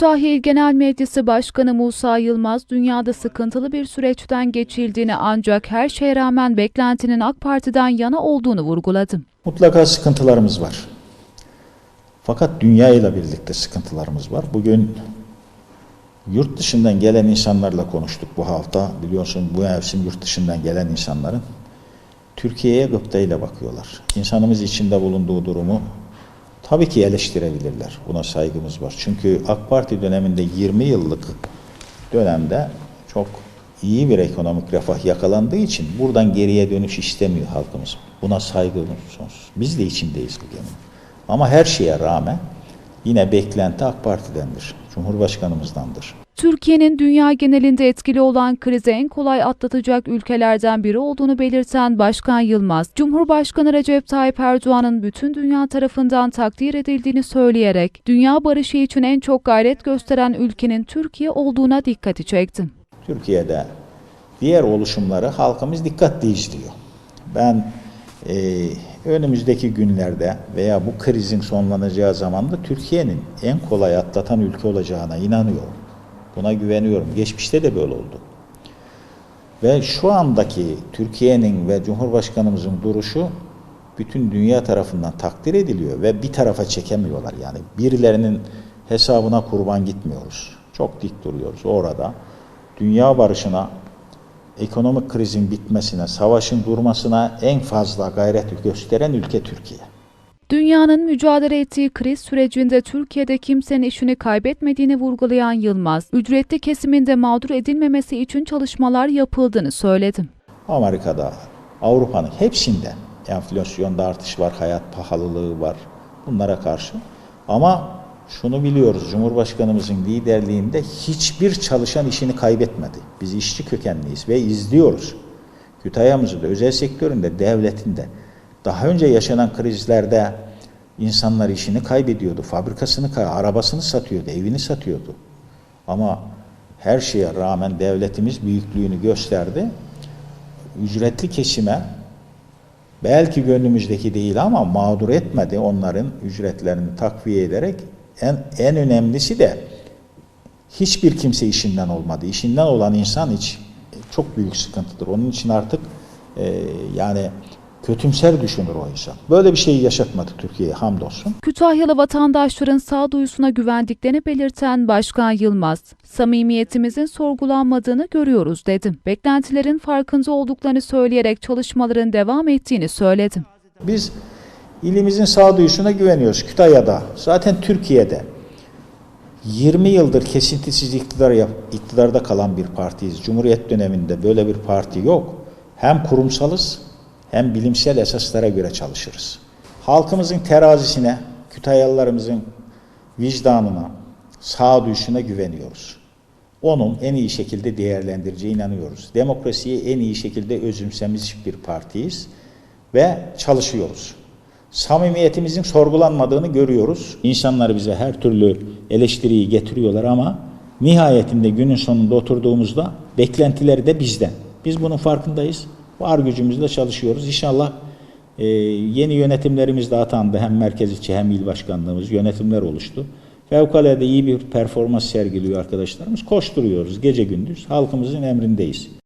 Kütahya İl Genel Meclisi Başkanı Musa Yılmaz, dünyada sıkıntılı bir süreçten geçildiğini ancak her şeye rağmen beklentinin AK Parti'den yana olduğunu vurguladı. Mutlaka sıkıntılarımız var. Fakat dünya ile birlikte sıkıntılarımız var. Bugün yurt dışından gelen insanlarla konuştuk bu hafta. Biliyorsun bu mevsim yurt dışından gelen insanların Türkiye'ye gıptayla bakıyorlar. İnsanımız içinde bulunduğu durumu tabii ki eleştirebilirler. Buna saygımız var. Çünkü AK Parti döneminde 20 yıllık dönemde çok iyi bir ekonomik refah yakalandığı için buradan geriye dönüş istemiyor halkımız. Buna saygımız sonsuz. Biz de içindeyiz bu geminin. Ama her şeye rağmen yine beklenti AK Parti'dendir. Cumhurbaşkanımızdandır. Türkiye'nin dünya genelinde etkili olan krizi en kolay atlatacak ülkelerden biri olduğunu belirten Başkan Yılmaz, Cumhurbaşkanı Recep Tayyip Erdoğan'ın bütün dünya tarafından takdir edildiğini söyleyerek, dünya barışı için en çok gayret gösteren ülkenin Türkiye olduğuna dikkati çekti. Türkiye'de diğer oluşumları halkımız dikkatli izliyor. Ben e, önümüzdeki günlerde veya bu krizin sonlanacağı zamanda Türkiye'nin en kolay atlatan ülke olacağına inanıyorum. Buna güveniyorum. Geçmişte de böyle oldu. Ve şu andaki Türkiye'nin ve Cumhurbaşkanımızın duruşu bütün dünya tarafından takdir ediliyor ve bir tarafa çekemiyorlar. Yani birilerinin hesabına kurban gitmiyoruz. Çok dik duruyoruz orada. Dünya barışına, ekonomik krizin bitmesine, savaşın durmasına en fazla gayret gösteren ülke Türkiye. Dünyanın mücadele ettiği kriz sürecinde Türkiye'de kimsenin işini kaybetmediğini vurgulayan Yılmaz, ücretli kesiminde mağdur edilmemesi için çalışmalar yapıldığını söyledi. Amerika'da, Avrupa'nın hepsinde enflasyonda artış var, hayat pahalılığı var bunlara karşı. Ama şunu biliyoruz, Cumhurbaşkanımızın liderliğinde hiçbir çalışan işini kaybetmedi. Biz işçi kökenliyiz ve izliyoruz. Kütahya'mızın da özel sektöründe, devletinde daha önce yaşanan krizlerde insanlar işini kaybediyordu. Fabrikasını, arabasını satıyordu, evini satıyordu. Ama her şeye rağmen devletimiz büyüklüğünü gösterdi ücretli kesime belki gönlümüzdeki değil ama mağdur etmedi onların ücretlerini takviye ederek en, en önemlisi de hiçbir kimse işinden olmadı. İşinden olan insan hiç çok büyük sıkıntıdır. Onun için artık e, yani kötümser düşünür o insan. Böyle bir şeyi yaşatmadı Türkiye'ye hamdolsun. Kütahyalı vatandaşların sağduyusuna güvendiklerini belirten Başkan Yılmaz, samimiyetimizin sorgulanmadığını görüyoruz dedi. Beklentilerin farkında olduklarını söyleyerek çalışmaların devam ettiğini söyledi. Biz ilimizin sağduyusuna güveniyoruz. Kütahya'da, zaten Türkiye'de 20 yıldır kesintisiz iktidar iktidarda kalan bir partiyiz. Cumhuriyet döneminde böyle bir parti yok. Hem kurumsalız hem bilimsel esaslara göre çalışırız. Halkımızın terazisine, Kütahyalılarımızın vicdanına, sağduyusuna güveniyoruz. Onun en iyi şekilde değerlendireceğine inanıyoruz. Demokrasiyi en iyi şekilde özümsemiş bir partiyiz ve çalışıyoruz. Samimiyetimizin sorgulanmadığını görüyoruz. İnsanlar bize her türlü eleştiriyi getiriyorlar ama nihayetinde günün sonunda oturduğumuzda beklentileri de bizden. Biz bunun farkındayız. Var gücümüzle çalışıyoruz. İnşallah e, yeni yönetimlerimiz de atandı. Hem merkez içi hem il başkanlığımız yönetimler oluştu. Fevkalade iyi bir performans sergiliyor arkadaşlarımız. Koşturuyoruz gece gündüz. Halkımızın emrindeyiz.